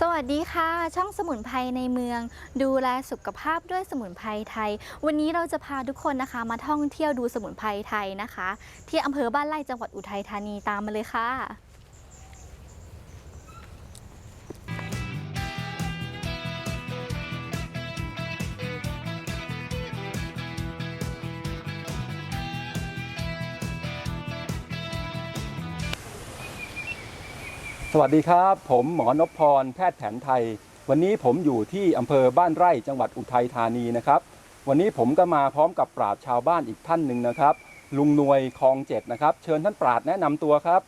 สวัสดีค่ะ ช่องสมุนไพรในเมือง ดูแลสุขภาพด้วยสมุนไพรไทย วันนี้เราจะพาทุกคนนะคะมาท่องเที่ยวดูสมุนไพรไทยนะคะ ที่อำเภอบ้านไร่จังหวัดอุทัยธานีตามมาเลยค่ะ วัสดีครับ ผมหมอนพพร แพทย์แผนไทย วันนี้ผมอยู่ที่อำเภอบ้านไร่จังหวัดอุทัยธานีนะครับ วันนี้ผมก็มาพร้อมกับปราชญ์ชาวบ้านอีกท่านหนึ่งนะครับ ลุงนวยคลองเจ็ดนะครับ เชิญท่านปราชญ์แนะนำตัวครับ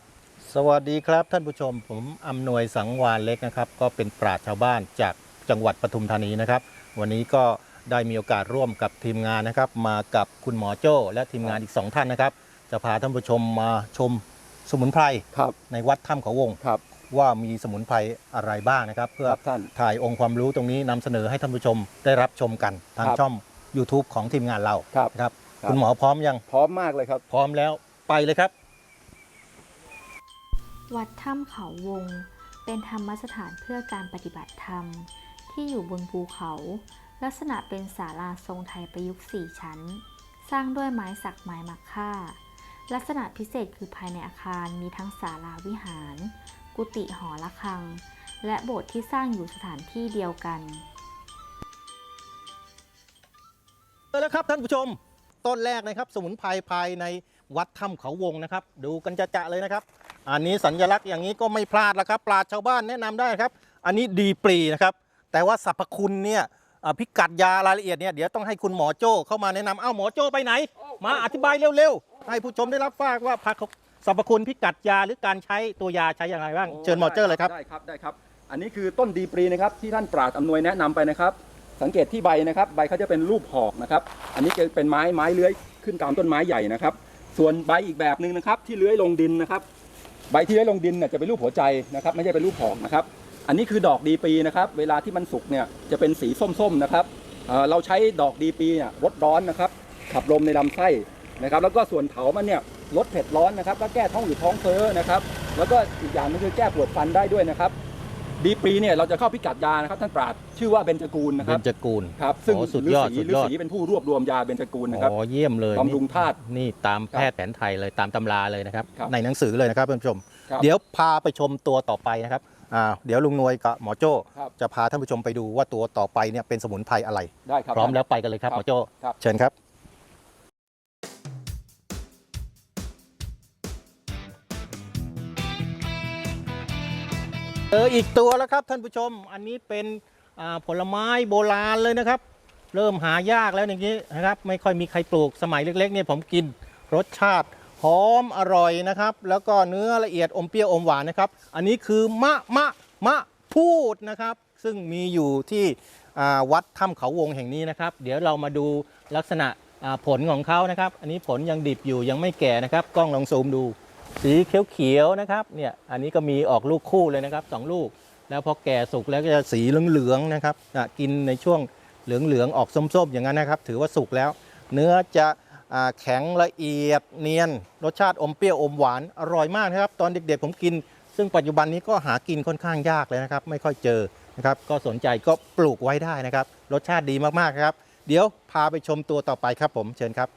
สวัสดีครับท่านผู้ชมผมอำนวยสังวานเล็กนะครับ ก็เป็นปราชญ์ชาวบ้านจากจังหวัดปทุมธานีนะครับ วันนี้ก็ได้มีโอกาสร่วมกับทีมงานนะครับ มากับคุณหมอโจ้และทีมงานอีกสองท่านนะครับ จะพาท่านผู้ชมมาชมสมุนไพรครับในวัดถ้ำเขาวง ครับ ว่ามีสมุนไพรอะไรบ้างนะครับ เพื่อครับท่าน ถ่ายองค์ความรู้ตรงนี้นำเสนอให้ท่านผู้ชมได้รับชมกันทางครับช่อง YouTube ของทีมงานเราครับ นะครับ ครับ คุณหมอพร้อมยังพร้อมมากเลยครับ พร้อมแล้วไปเลยครับ วัดถ้ำเขาวง เป็นธรรมสถานเพื่อการปฏิบัติธรรม ที่อยู่บนภูเขา ลักษณะเป็นศาลาทรงไทยประยุกต์4ชั้น สร้างด้วยไม้สักไม้มักค่า ลักษณะพิเศษคือภายในอาคารมีทั้งศาลาวิหาร กุฏิหอระฆัง และโบสถ์ที่สร้างอยู่สถานที่เดียวกันเจอแล้วครับท่านผู้ชมต้นแรกนะครับ สมุนไพรภายในวัดถ้ำเขาวงนะครับ ดูกันจะจะๆเลยนะครับ อันนี้สัญลักษณ์อย่างนี้ก็ไม่พลาดแล้วครับปราชญ์ชาวบ้านแนะนำได้ครับ อันนี้ดีปรีนะครับ แต่ว่าสรรพคุณเนี่ยพิกัดยารายละเอียดเนี่ยเดี๋ยวต้องให้คุณหมอโจ้เข้ามาแนะนำเอ้าหมอโจ้ไปไหน มาอธิบายเร็วๆให้ผู้ชมได้รับทราบว่าพัก สรรพคุณพิกัดยาหรือการใช้ตัวยาใช้อย่างไรบ้าง เชิญหมอโจ้เลยครับ ได้ครับได้ครับ อันนี้คือต้นดีปรีนะครับที่ท่านปราชญ์อำนวยแนะนำไปนะครับ สังเกตที่ใบนะครับ ใบเขาจะเป็นรูปหอกนะครับ อันนี้จะเป็นไม้ไม้เลื้อยขึ้นตามต้นไม้ใหญ่นะครับ ส่วนใบอีกแบบหนึ่งนะครับ ที่เลื้อยลงดินนะครับ ใบที่เลื้อยลงดินเนี่ยจะเป็นรูปหัวใจนะครับ ไม่ใช่เป็นรูปหอกนะครับ อันนี้คือดอกดีปีนะครับ เวลาที่มันสุกเนี่ยจะเป็นสีส้มๆนะครับเอ่อเราใช้ดอกดีปีเนี่ยรดร้อนนะครับ ขับลมในลำไส้นะครับ แล้วก็ส่วนเถามันเนี่ย ลดเผ็ดร้อนนะครับก็แก้ท้องอืดท้องเฟ้อนะครับแล้วก็อีกอย่างหนึงคือแก้ปวดฟันได้ด้วยนะครับดีปรีเนี่ยเราจะเข้าพิกัดยานะครับท่านปราดชื่อว่าเบญจกูลนะคเป็รับนจกูล ครับซึ่งโอ้สุดฤายอดษีสุดฤายอด ษีเป็นผู้รวบรวมยาเบญจกูลนะครับ อ๋อเยี่ยมเลยบำรุงธาตุนี่ตามแพทย์แผนไทยเลยตามตำราเลยนะครับ ครับในหนังสือเลยนะครับท่านผู้ชม ครับเดี๋ยวพาไปชมตัวต่อไปนะครับอ่าเดี๋ยวลุงนวยกับหมอโจ้ครับ จะพาท่านผู้ชมไปดูว่าตัวต่อไปเนี่ยเป็นสมุนไพรอะไร ได้ครับ พร้อมแล้วไปกันเลยครับครับ หมอโจ้ครับ เชิญครับ เจออีกตัวแล้วครับท่านผู้ชม อันนี้เป็นผลไม้โบราณเลยนะครับ เริ่มหายากแล้วอย่างนี้นะครับ ไม่ค่อยมีใครปลูกสมัยเล็กๆเนี่ยผมกินรสชาติหอมอร่อยนะครับ แล้วก็เนื้อละเอียดอมเปรี้ยวอมหวานนะครับ อันนี้คือมะมะมะพูดนะครับ ซึ่งมีอยู่ที่วัดถ้ำเขาวงแห่งนี้นะครับ เดี๋ยวเรามาดูลักษณะผลของเขานะครับ อันนี้ผลยังดิบอยู่ยังไม่แก่นะครับ กล้องลองซูมดู สีเขียวๆนะครับเนี่ยอันนี้ก็มีออกลูกคู่เลยนะครับสองลูก แล้วพอแก่สุกแล้วก็จะสีเหลืองๆนะครับกินในช่วงเหลืองๆออกส้มๆอย่างนั้นนะครับ ถือว่าสุกแล้ว เนื้อจะอแข็งละเอียดเนียน รสชาติอมเปรี้ยวอมหวานอร่อยมากนะครับ ตอนเด็กๆผมกิน ซึ่งปัจจุบันนี้ก็หากินค่อนข้างยากเลยนะครับ ไม่ค่อยเจอนะครับ ก็สนใจก็ปลูกไว้ได้นะครับ รสชาติดีมากๆครับ เดี๋ยวพาไปชมตัวต่อไปครับผมเชิญครับ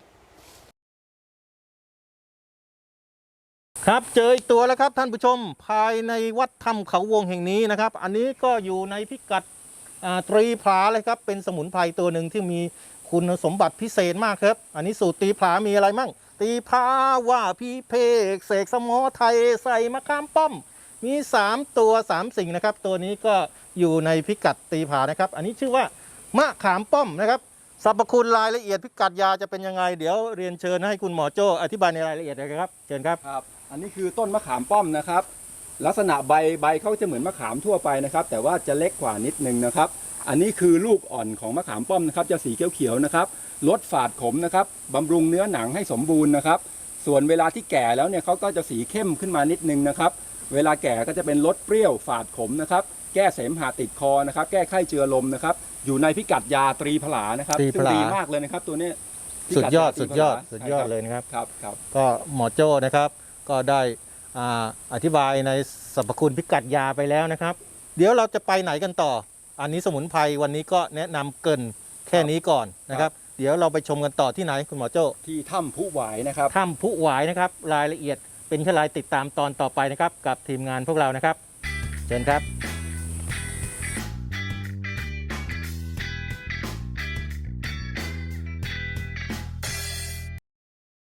ครับเจออีกตัวแล้วครับท่านผู้ชมภายในวัดถ้ำเขาวงแห่งนี้นะครับ อันนี้ก็อยู่ในพิกัดตรีผาเลยครับ เป็นสมุนไพรตัวหนึ่งที่มีคุณสมบัติพิเศษมากครับ อันนี้สูตรตีผามีอะไรมั่ง ตีผาว่าพี่เพกเสกสมอไทยใส่มะขามป้อม มี 3 ตัว 3 สิ่งนะครับ ตัวนี้ก็อยู่ในพิกัดตีผานะครับ อันนี้ชื่อว่ามะขามป้อมนะครับสรรพคุณรายละเอียดพิกัดยาจะเป็นยังไง เดี๋ยวเรียนเชิญให้คุณหมอโจ้อธิบายในรายละเอียดเลยครับ เชิญครับครับ อันนี้คือต้นมะขามป้อมนะครับ ลักษณะใบใบเขาจะเหมือนมะขามทั่วไปนะครับ แต่ว่าจะเล็กกว่านิดนึงนะครับ อันนี้คือลูกอ่อนของมะขามป้อมนะครับ จะสีเขียวๆนะครับลดฝาดขมนะครับบำรุงเนื้อหนังให้สมบูรณ์นะครับ ส่วนเวลาที่แก่แล้วเนี่ยเขาก็จะสีเข้มขึ้นมานิดนึงนะครับ เวลาแก่ก็จะเป็นรสเปรี้ยวฝาดขมนะครับ แก้เสมหะติดคอนะครับ แก้ไข้เจือลมนะครับ อยู่ในพิกัดยาตรีผลานะครับตรีซึ่ผงลาดีมากเลยนะครับ ตัวนี้พิสุดกัยอดาตรีสุดผยลาอดสุดยอดใช่ครับเลยนะครับ ครับครับ ก็หมอโจ้นะครับ ก็ได้อ่าอธิบายในสรรพคุณพิกัดยาไปแล้วนะครับ เดี๋ยวเราจะไปไหนกันต่อ อันนี้สมุนไพรวันนี้ก็แนะนำเกรินแค่นี้ก่อนนะครับ เดี๋ยวเราไปชมกันต่อที่ไหนคุณหมอโจ้ที่ถ้ำผู้หวายนะครับถ้ำผู้หวายนะครับรายละเอียดเป็นแค่รายติดตามตอนต่อไปนะครับ กับทีมงานพวกเรานะครับ เชิญครับ